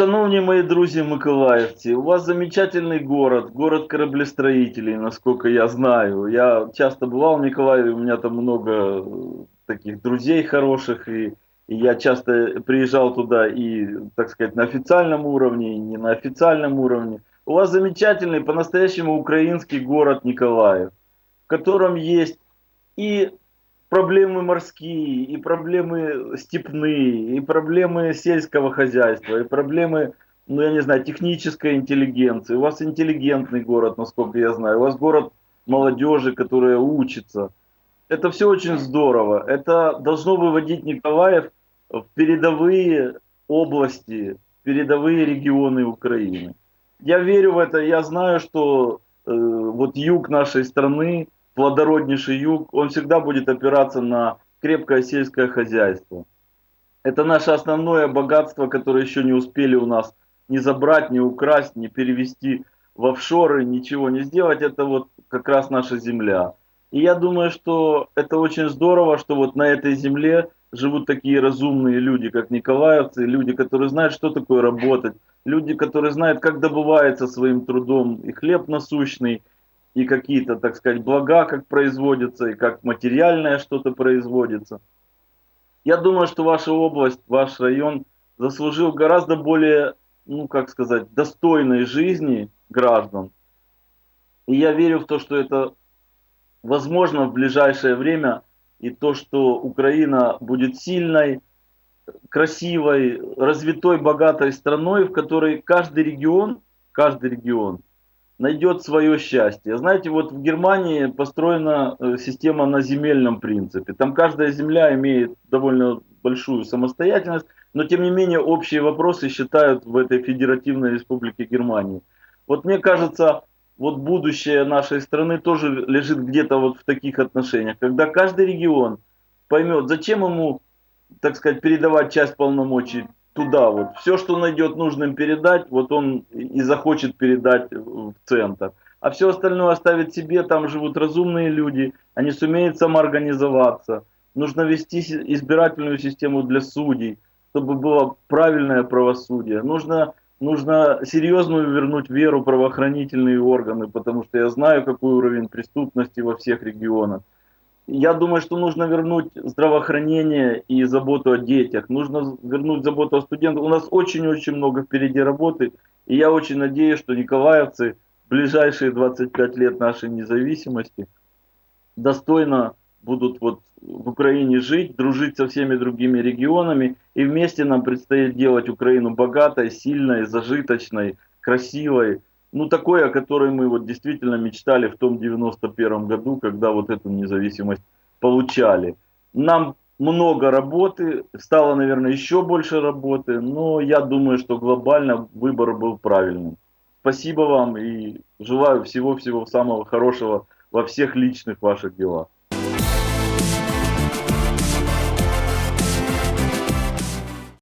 Шановні мої друзі Миколаївці, у вас замечательный город, город кораблестроителей, насколько я знаю. Я часто бывал в Николаеве, у меня там много э, таких друзей хороших, и, и я часто приезжал туда и, так сказать, на официальном уровне, и не на официальном уровне. У вас замечательный, по-настоящему украинский город Николаев, в котором есть и проблемы морские, и проблемы степные, и проблемы сельского хозяйства, и проблемы, ну я не знаю, технической интеллигенции. У вас интеллигентный город, насколько я знаю. У вас город молодежи, которая учится. Это все очень здорово. Это должно выводить Николаев в передовые области, в передовые регионы Украины. Я верю в это, я знаю, что э, вот юг нашей страны, плодороднейший юг, он всегда будет опираться на крепкое сельское хозяйство. Это наше основное богатство, которое еще не успели у нас не забрать, не украсть, не перевести в офшоры, ничего не сделать. Это вот как раз наша земля. И я думаю, что это очень здорово, что вот на этой земле живут такие разумные люди, как николаевцы, люди, которые знают, что такое работать, люди, которые знают, как добывается своим трудом и хлеб насущный, и какие-то, так сказать, блага, как производятся, и как материальное что-то производится. Я думаю, что ваша область, ваш район заслужил гораздо более, ну, как сказать, достойной жизни граждан. И я верю в то, что это возможно в ближайшее время, и то, что Украина будет сильной, красивой, развитой, богатой страной, в которой каждый регион, каждый регион – найдет свое счастье. Знаете, вот в Германии построена э, система на земельном принципе. Там каждая земля имеет довольно большую самостоятельность, но тем не менее общие вопросы считают в этой федеративной республике Германии. Вот мне кажется, вот будущее нашей страны тоже лежит где-то вот в таких отношениях, когда каждый регион поймет, зачем ему, так сказать, передавать часть полномочий туда вот. Все, что найдет нужным передать, вот он и захочет передать в центр. А все остальное оставит себе, там живут разумные люди, они сумеют самоорганизоваться. Нужно вести избирательную систему для судей, чтобы было правильное правосудие. Нужно, нужно серьезную вернуть веру правоохранительные органы, потому что я знаю, какой уровень преступности во всех регионах. Я думаю, что нужно вернуть здравоохранение и заботу о детях. Нужно вернуть заботу о студентах. У нас очень-очень много впереди работы. И я очень надеюсь, что николаевцы в ближайшие 25 лет нашей независимости достойно будут вот в Украине жить, дружить со всеми другими регионами. И вместе нам предстоит делать Украину богатой, сильной, зажиточной, красивой ну, такой, о которой мы вот действительно мечтали в том 91 году, когда вот эту независимость получали. Нам много работы, стало, наверное, еще больше работы, но я думаю, что глобально выбор был правильным. Спасибо вам и желаю всего-всего самого хорошего во всех личных ваших делах.